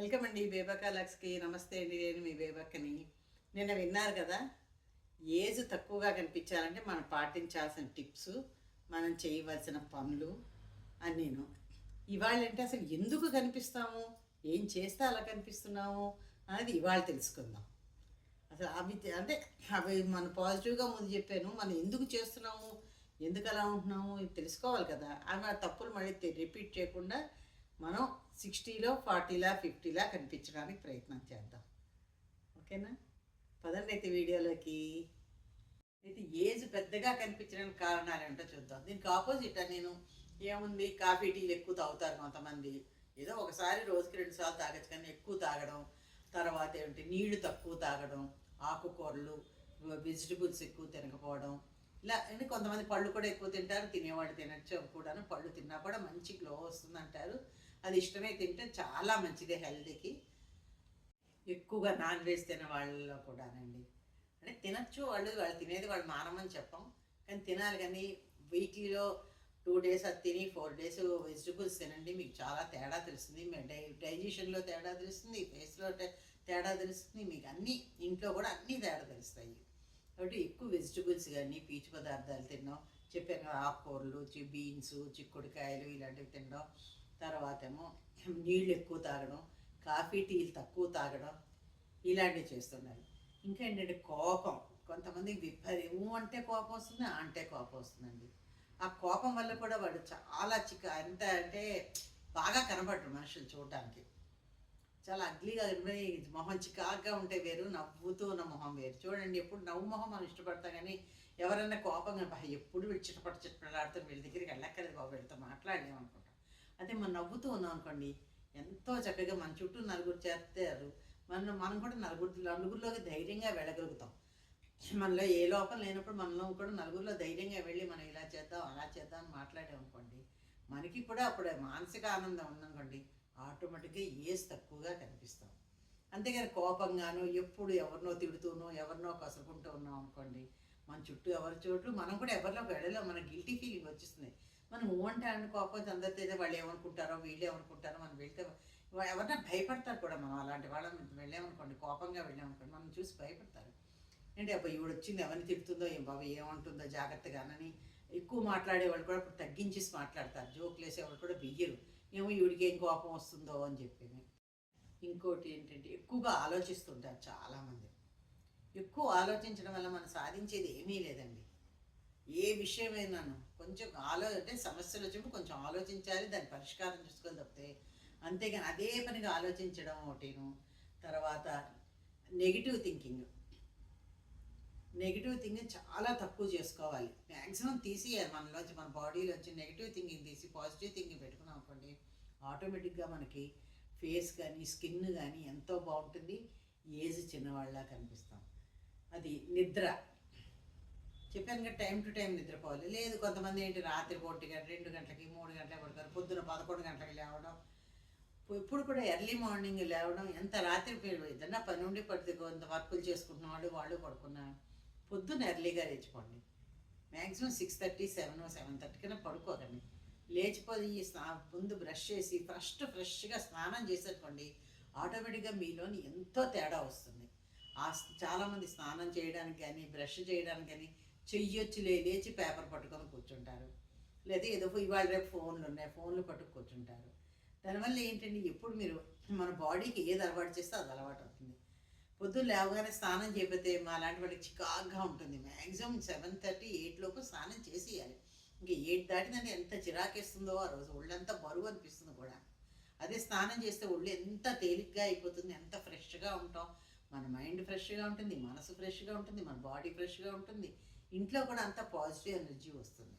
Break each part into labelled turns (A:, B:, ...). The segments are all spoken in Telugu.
A: వెల్కమ్ అండి బేబక్క లక్స్కి. నమస్తే అండి నేను మీ బేబక్కని నిన్న విన్నారు కదా ఏజ్ తక్కువగా కనిపించాలంటే మనం పాటించాల్సిన టిప్స్ మనం చేయవలసిన పనులు అని నేను ఇవాళ అంటే అసలు ఎందుకు కనిపిస్తాము? ఏం చేస్తే అలా కనిపిస్తున్నాము? అనేది ఇవాళ తెలుసుకుందాం. అసలు అవి అంటే అవి మన పాజిటివ్గా ముందు చెప్పాను మనం ఎందుకు చేస్తున్నాము? ఎందుకు అలా ఉంటున్నాము తెలుసుకోవాలి కదా. అవి ఆ తప్పులు మళ్ళీ రిపీట్ చేయకుండా మనం సిక్స్టీలో ఫార్టీలా ఫిఫ్టీలా కనిపించడానికి ప్రయత్నం చేద్దాం. ఓకేనా? పదండి అయితే వీడియోలోకి. అయితే ఏజ్ పెద్దగా కనిపించడానికి కారణాలు ఏంటో చూద్దాం. దీనికి ఆపోజిట్ నేను ఏముంది? కాఫీ టీలు ఎక్కువ తాగుతారు కొంతమంది. ఏదో ఒకసారి రోజుకి రెండు సార్లు తాగచ్చు కానీ ఎక్కువ తాగడం. తర్వాత ఏమిటి? నీళ్ళు తక్కువ తాగడం. ఆకుకూరలు వెజిటబుల్స్ ఎక్కువ తినకపోవడం. ఇలా అంటే కొంతమంది పళ్ళు కూడా ఎక్కువ తింటారు తినేవాళ్ళు తినచ్చు కూడాను. పళ్ళు తిన్నా కూడా మంచి గ్లో వస్తుంది అంటారు అది ఇష్టమే తింటే చాలా మంచిదే హెల్తీకి ఎక్కువగా నాన్ వెజ్ తినే వాళ్ళలో కూడానండి. అంటే తినచ్చు వాళ్ళు వాళ్ళు తినేది వాళ్ళు మానమని చెప్పం. కానీ తినాలి కానీ వీక్లీలో టూ డేస్ అది తిని ఫోర్ డేస్ వెజిటబుల్స్ తినండి. మీకు చాలా తేడా తెలుస్తుంది. మీ డై డైజెషన్లో తేడా తెలుస్తుంది ఫేస్లో తేడా తెలుస్తుంది. మీకు అన్నీ ఇంట్లో కూడా అన్నీ తేడా తెలుస్తాయి. కాబట్టి ఎక్కువ వెజిటబుల్స్ కానీ పీచు పదార్థాలు తినడం చెప్పాను ఆకుకూరలు బీన్స్ చిక్కుడుకాయలు ఇలాంటివి తినడం తర్వాత ఏమో నీళ్ళు ఎక్కువ తాగడం కాఫీ టీలు తక్కువ తాగడం ఇలాంటివి చేస్తున్నారు. ఇంకా ఏంటంటే కోపం. కొంతమంది విపరీ ఊ అంటే కోపం వస్తుంది అంటే కోపం వస్తుందండి. ఆ కోపం వల్ల కూడా వాడు చాలా చిక్క ఎంత అంటే బాగా కనబడరు మనుషులు చూడటానికి. చాలా అగ్లీగా కనబడి మొహం చికాగ్గా ఉంటే వేరు నవ్వుతూ ఉన్న మొహం వేరు. చూడండి ఎప్పుడు నవ్వు మొహం మనం ఇష్టపడతాం కానీ ఎవరైనా కోపంగా ఎప్పుడు వీళ్ళు చిటపట చిటపడాడుతూ వీళ్ళ దగ్గరికి వెళ్ళక్కర్లేదు బాబు వీళ్ళతో మాట్లాడలేమనుకుంటాం. అదే మనం నవ్వుతూ ఉన్నాం అనుకోండి. ఎంతో చక్కగా మన చుట్టూ నలుగురు చేస్తారు. మనం మనం కూడా నలుగురు నలుగురిలోకి ధైర్యంగా వెళ్ళగలుగుతాం. మనలో ఏ లోపం లేనప్పుడు మనలో కూడా నలుగురిలో ధైర్యంగా వెళ్ళి మనం ఇలా చేద్దాం అలా చేద్దాం అని మాట్లాడాం అనుకోండి. మనకి కూడా అప్పుడు మానసిక ఆనందం ఉందనుకోండి. ఆటోమేటిక్గా ఏజ్ తక్కువగా కనిపిస్తాం. అంతేగాని కోపంగాను ఎప్పుడు ఎవరినో తిడుతూనో ఎవరినో కసురుకుంటూ ఉన్నాం అనుకోండి. మన చుట్టూ ఎవరి చోటు మనం కూడా ఎవరిలోకి వెళ్ళలేం. మన గిల్టీ ఫీలింగ్ వచ్చేస్తుంది. మనం ఊ అనుకోకపోతే అని కోపం అందరితో వాళ్ళు ఏమనుకుంటారో వీళ్ళు ఏమనుకుంటారో మనం వెళ్తే వా- ఎవరైనా భయపడతారు కూడా మనం అలాంటి వాళ్ళని వెళ్ళామనుకోండి కోపంగా వెళ్ళామనుకోండి మనం చూసి భయపడతారు. అంటే అబ్బా ఈవిడ వచ్చింది ఎవరిని తిడుతుందో ఏం బాబా ఏమంటుందో జాగ్రత్తగానని ఎక్కువ మాట్లాడే వాళ్ళు కూడా ఇప్పుడు తగ్గించేసి మాట్లాడతారు. జోకులు వేసేవాళ్ళు కూడా బియ్యరు ఏమో ఈవిడికి ఏం కోపం వస్తుందో అని చెప్పి ఇంకోటి ఏంటంటే ఎక్కువగా ఆలోచిస్తుంటారు చాలామంది. ఎక్కువ ఆలోచించడం వల్ల మనం సాధించేది ఏమీ లేదండి. ఏ విషయమైనాను? కొంచెం ఆలో అంటే సమస్యలు వచ్చినప్పుడు కొంచెం ఆలోచించాలి దాని పరిష్కారం చూసుకొని తప్పితే. అంతేగాని అదే పనిగా ఆలోచించడం ఒకటిను. తర్వాత నెగిటివ్ థింకింగ్ నెగిటివ్ థింకింగ్ చాలా తక్కువ చేసుకోవాలి. మ్యాక్సిమం తీసేయాలి మనలోంచి మన బాడీలోంచి నెగిటివ్ థింకింగ్ తీసి పాజిటివ్ థింకింగ్ పెట్టుకున్నాం అనుకోండి ఆటోమేటిక్గా మనకి ఫేస్ కానీ స్కిన్ కానీ ఎంతో బాగుంటుంది. ఏజ్ చిన్నవాళ్ళలా కనిపిస్తాం. అది నిద్ర. చెప్పాను కదా టైం టు టైం నిద్రపోవాలి. లేదు కొంతమంది ఏంటి రాత్రి ఒంటి గంట రెండు గంటలకి మూడు గంటలకి పడతారు పొద్దున పదకొండు గంటలకు లేవడం ఇప్పుడు కూడా ఎర్లీ మార్నింగ్ లేవడం ఎంత రాత్రి పేరు ఏదన్నా పని ఉండి పడితే కొంత వర్కులు చేసుకుంటున్న వాళ్ళు వాళ్ళు పొద్దున్న ఎర్లీగా లేచిపోండి. Maximum six thirty seven seven thirty కన్నా పడుకోకండి. లేచిపోయి స్నా ముందు బ్రష్ చేసి ఫస్ట్ ఫ్రెష్గా స్నానం చేసేసుకోండి. ఆటోమేటిక్గా మీలోని ఎంతో తేడా వస్తుంది. ఆ చాలామంది స్నానం చేయడానికి కానీ బ్రష్ చేయడానికి కానీ చెయ్యొచ్చు లేచి పేపర్ పట్టుకొని కూర్చుంటారు. లేదా ఏదో ఇవాళ రేపు ఫోన్లు ఉన్నాయి ఫోన్లు పట్టుకు కూర్చుంటారు. దానివల్ల ఏంటంటే ఎప్పుడు మీరు మన బాడీకి ఏది అలవాటు చేస్తే అది అలవాటు అవుతుంది. పొద్దున్న లేవగానే స్నానం చేయకపోతే మా లాంటి వాళ్ళకి చికాగ్గా ఉంటుంది. మ్యాక్సిమం సెవెన్ థర్టీ ఎయిట్ లోపు స్నానం చేసేయాలి. ఇంకా ఎయిట్ దాటిందంటే ఎంత చిరాకేస్తుందో ఆ రోజు. ఒళ్ళంతా బరువు అనిపిస్తుంది కూడా. అదే స్నానం చేస్తే ఒళ్ళు ఎంత తేలిగ్గా అయిపోతుంది ఎంత ఫ్రెష్గా ఉంటాం. మన మైండ్ ఫ్రెష్గా ఉంటుంది మనసు ఫ్రెష్గా ఉంటుంది మన బాడీ ఫ్రెష్గా ఉంటుంది. ఇంట్లో కూడా అంత పాజిటివ్ ఎనర్జీ వస్తుంది.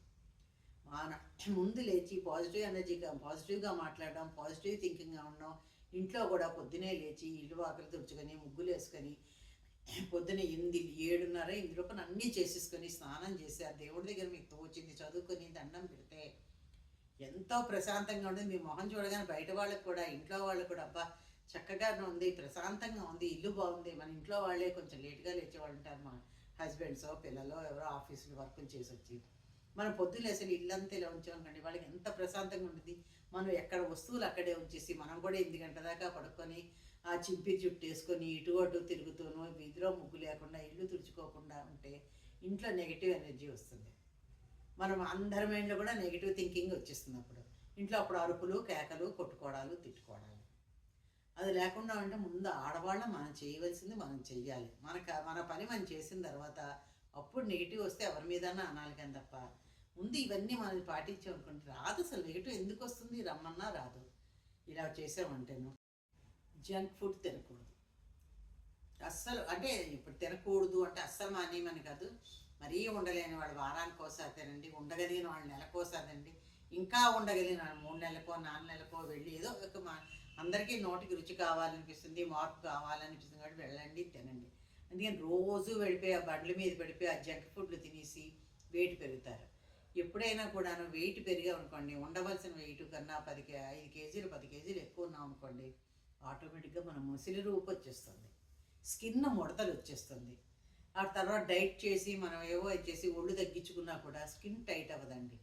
A: మన ముందు లేచి పాజిటివ్ ఎనర్జీగా పాజిటివ్గా మాట్లాడడం పాజిటివ్ థింకింగ్గా ఉండడం ఇంట్లో కూడా పొద్దునే లేచి ఇల్లు ఆకలి తుడుచుకొని ముగ్గులు వేసుకొని పొద్దున ఎనిమిది ఏడున్నర ఎనిమిది పని అన్నీ చేసేసుకొని స్నానం చేసి ఆ దేవుడి దగ్గర మీకు తోచింది చదువుకొని దండం పెడితే ఎంతో ప్రశాంతంగా ఉంటుంది. మీ మొహం చూడగానే బయట వాళ్ళకి కూడా ఇంట్లో వాళ్ళకి కూడా అబ్బా చక్కగా ఉంది ప్రశాంతంగా ఉంది ఇల్లు బాగుంది. మన ఇంట్లో వాళ్ళే కొంచెం లేట్గా లేచేవాళ్ళు ఉంటారు మా హస్బెండ్సో పిల్లలో ఎవరో ఆఫీసులు వర్కులు చేసి వచ్చి మనం పొద్దున్న అసలు ఇల్లంతా ఇలా ఉంచామనుకోండి వాళ్ళకి ఎంత ప్రశాంతంగా ఉంటుంది. మనం ఎక్కడ వస్తువులు అక్కడే ఉంచేసి మనం కూడా ఎనిమిది గంటల దాకా పడుకొని ఆ చింపి జుట్టు వేసుకొని ఇటు అటు తిరుగుతూనో వీధిలో ముగ్గు లేకుండా ఇల్లు తుడుచుకోకుండా ఉంటే ఇంట్లో నెగిటివ్ ఎనర్జీ వస్తుంది. మనం అందరి మైండ్లో కూడా నెగిటివ్ థింకింగ్ వచ్చేస్తుంది అప్పుడు. ఇంట్లో అప్పుడు అరుపులు కేకలు కొట్టుకోవడాలు తిట్టుకోవడాలు. అది లేకుండా ఉంటే ముందు ఆడవాళ్ళ మనం చేయవలసింది మనం చెయ్యాలి. మనకు మన పని మనం చేసిన తర్వాత అప్పుడు నెగిటివ్ వస్తే ఎవరి మీదన్నా అనాలి కానీ తప్ప ముందు ఇవన్నీ మనం పాటించాం అనుకుంటే రాదు అసలు. నెగిటివ్ ఎందుకు వస్తుంది? రమ్మన్నా రాదు. ఇలా చేసామంటేను. జంక్ ఫుడ్ తినకూడదు. అస్సలు అంటే ఇప్పుడు తినకూడదు అంటే అస్సలు మానేయమని కాదు. మరీ ఉండలేని వాళ్ళు వారానికి ఒకసారి తినండి ఉండగలిగిన వాళ్ళు నెలకోసారి తినండి ఇంకా ఉండగలిగిన వాళ్ళు మూడు నెలలకో నాలుగు నెలలకో వెళ్ళి ఏదో ఒక మా అందరికీ నోటికి రుచి కావాలనిపిస్తుంది మార్పు కావాలనిపిస్తుంది కాబట్టి వెళ్ళండి తినండి. అందుకని రోజు వెళ్ళిపోయి ఆ బండ్ల మీద పడిపోయి ఆ జంక్ ఫుడ్లు తినేసి వెయిట్ పెరుగుతారు. ఎప్పుడైనా కూడాను వెయిట్ పెరిగా అనుకోండి ఉండవలసిన వెయిట్ కన్నా పది కే ఐదు కేజీలు పది కేజీలు ఎక్కువ ఉన్నాం అనుకోండి ఆటోమేటిక్గా మన ముసిలి రూపు వచ్చేస్తుంది. స్కిన్ ముడతలు వచ్చేస్తుంది. ఆ తర్వాత డైట్ చేసి మనం ఏవో చేసి ఒళ్ళు తగ్గించుకున్నా కూడా స్కిన్ టైట్ అవ్వదండి.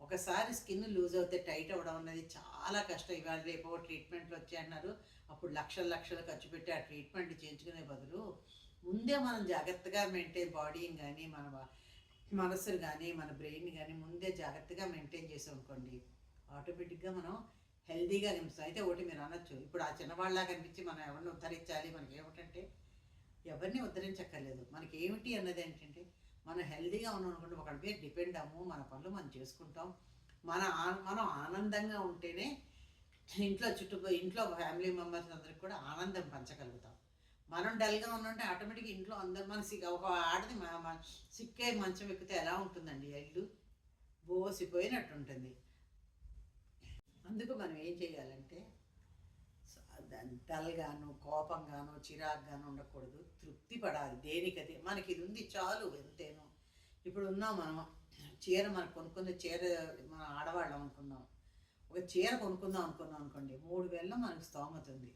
A: ఒకసారి స్కిన్ లూజ్ అవుతే టైట్ అవ్వడం అనేది చాలా కష్టం. ఇవాళ రేపు ట్రీట్మెంట్లు వచ్చాయన్నారు అప్పుడు లక్షలు లక్షలు ఖర్చు పెట్టి ఆ ట్రీట్మెంట్ చేయించుకునే బదులు ముందే మనం జాగ్రత్తగా మెయింటైన్ బాడీని కానీ మన మనసును కానీ మన బ్రెయిన్ కానీ ముందే జాగ్రత్తగా మెయింటైన్ చేసాం అనుకోండి ఆటోమేటిక్గా మనం హెల్దీగా కనిపిస్తాం. అయితే ఒకటి మీరు అనొచ్చు. ఇప్పుడు ఆ చిన్నవాళ్ళలా కనిపించి మనం ఎవరిని ఉద్ధరించాలి? మనకి ఏమిటంటే ఎవరిని ఉద్ధరించక్కర్లేదు. మనకి ఏమిటి అన్నది ఏంటంటే మనం హెల్దీగా ఉన్నాం అనుకుంటే ఒకటి మీద డిపెండ్ అవ్వము మన పనులు మనం చేసుకుంటాం. మన ఆ- మనం ఆనందంగా ఉంటేనే ఇంట్లో చుట్టూ ఇంట్లో ఫ్యామిలీ మెంబర్స్ అందరికి కూడా ఆనందం పంచగలుగుతాం. మనం డల్గా ఉన్నంటే ఆటోమేటిక్గా ఇంట్లో అందరు మన సిగ్ ఒక ఆడది సిక్కే మంచం ఎక్కితే ఎలా ఉంటుందండి ఇల్లు? బోసిపోయినట్టు ఉంటుంది అందుకు మనం ఏం చేయాలంటే డల్గాను కోపంగాను చిరాగ్గాను ఉండకూడదు. తృప్తి పడాలి దేనికది మనకి ఇది ఉంది చాలు ఎంతేనో. ఇప్పుడు ఉన్నాం మనం. చీర మనం కొనుక్కున్న చీర మన ఆడవాళ్ళం అనుకుందాం ఒక చీర కొనుక్కుందాం అనుకున్నాం అనుకోండి మూడు వేలలో మనకు స్తోమత ఉంది.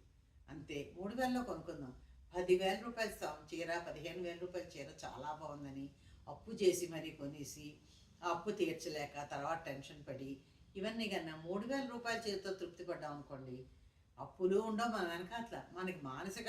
A: అంతే. మూడు వేలలో కొనుక్కుందాం. పదివేల రూపాయలు స్తోమ చీర పదిహేను వేల రూపాయల చీర చాలా బాగుందని అప్పు చేసి మరీ కొనేసి ఆ అప్పు తీర్చలేక తర్వాత టెన్షన్ పడి ఇవన్నీ కన్నా మూడు వేల రూపాయల చీరతో తృప్తి పడ్డాం అనుకోండి అప్పులు ఉండవు మన వెనకాతల మనకి మానసిక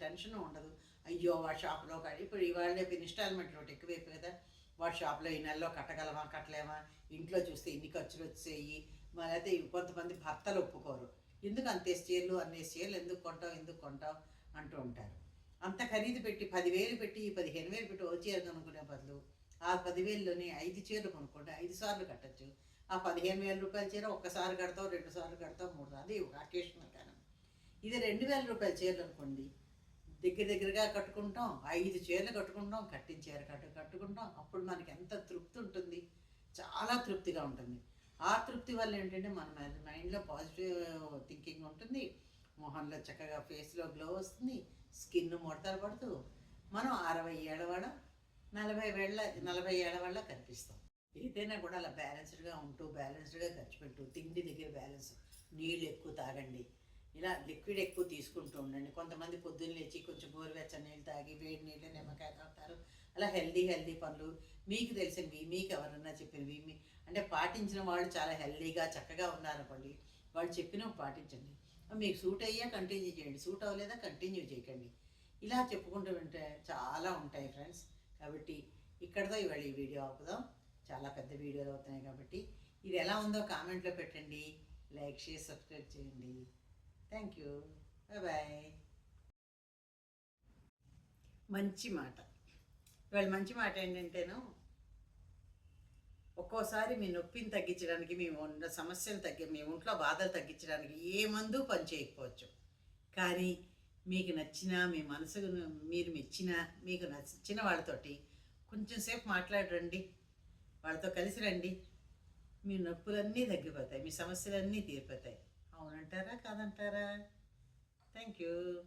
A: టెన్షన్ ఉండదు. అయ్యో వాడి షాప్లో కాడి ఇప్పుడు ఇవాళ రేపు ఇన్స్టాల్మెంట్ ఒకటి ఎక్కువైపోయి కదా వాడి షాప్లో ఈ నెలలో కట్టగలమా కట్టలేమా? ఇంట్లో చూస్తే ఇన్ని ఖర్చులు వచ్చేయి. మరి అయితే కొంతమంది భర్తలు ఒప్పుకోరు. ఎందుకు అంతే చీరలు అన్ని చీరలు ఎందుకు కొంటావు ఎందుకు కొంటావు? అంటూ ఉంటారు. అంత ఖరీదు పెట్టి పదివేలు పెట్టి పదిహేను వేలు పెట్టి ఓ చీర కొనుక్కునే బదులు ఆ పదివేల్లోనే ఐదు చీరలు కొనుక్కుంటే ఐదు సార్లు కట్టచ్చు. ఆ పదిహేను వేల రూపాయల చీర ఒక్కసారి కడతావు రెండు సార్లు కడతావు మూడు సార్లు ఇవి అకేషన్ అకేషనల్ కారణం ఇది రెండు వేల రూపాయల చీరలు అనుకోండి. దగ్గర దగ్గరగా కట్టుకుంటాం ఐదు చీరలు కట్టుకుంటాం కట్టిన చీర కట్టు కట్టుకుంటాం. అప్పుడు మనకి ఎంత తృప్తి ఉంటుంది. చాలా తృప్తిగా ఉంటుంది. ఆ తృప్తి వల్ల ఏంటంటే మన మైండ్లో పాజిటివ్ థింకింగ్ ఉంటుంది. మొహంలో చక్కగా ఫేస్లో గ్లో వస్తుంది. స్కిన్ ముడతలు పడుతూ మనం అరవై ఏళ్ళ వాళ్ళ నలభై వేళ్ళ నలభై ఏళ్ళ వాళ్ళ కనిపిస్తాం. ఏదైనా కూడా అలా బ్యాలెన్స్డ్గా ఉంటూ బ్యాలెన్స్డ్గా ఖర్చు పెట్టు తిండి దగ్గర బ్యాలెన్స్ నీళ్ళు ఎక్కువ తాగండి. ఇలా లిక్విడ్ ఎక్కువ తీసుకుంటూ ఉండండి. కొంతమంది పొద్దున్న లేచి కొంచెం గోరువెచ్చని నీళ్ళు తాగి వేడి నీళ్ళు నిమ్మకాయ తాగుతారు. అలా హెల్దీ హెల్దీ పనులు మీకు తెలిసినవి మీకు ఎవరన్నా చెప్పినవి మీ అంటే పాటించిన వాళ్ళు చాలా హెల్దీగా చక్కగా ఉన్నారనుకోండి వాళ్ళు చెప్పినవి పాటించండి. మీకు సూట్ అయ్యా కంటిన్యూ చేయండి. సూట్ అవ్వలేదా కంటిన్యూ చేయకండి. ఇలా చెప్పుకుంటూ ఉంటే చాలా ఉంటాయి ఫ్రెండ్స్ కాబట్టి ఇక్కడతో ఇవాళ ఈ వీడియో ఆపుదాం. చాలా పెద్ద వీడియోలు అవుతున్నాయి కాబట్టి ఇది ఎలా ఉందో కామెంట్లో పెట్టండి. లైక్ షేర్ సబ్స్క్రైబ్ చేయండి. Thank you. Bye bye. మంచి మాట. ఇవాళ మంచి మాట ఏంటంటేను ఒక్కోసారి మీ నొప్పిని తగ్గించడానికి మీ ఉన్న సమస్యలు తగ్గి మీ ఒంట్లో బాధలు తగ్గించడానికి ఏ మందు పని చేయకపోవచ్చు. కానీ మీకు నచ్చిన మీ మనసుకు మీరు మెచ్చిన మీకు నచ్చిన వాళ్ళతోటి కొంచెం సేపు మాట్లాడరండి వాళ్ళతో కలిసి రండి. మీ నొప్పులన్నీ తగ్గిపోతాయి మీ సమస్యలన్నీ తీరిపోతాయి. అవునంటారా కాదంటారా? Thank you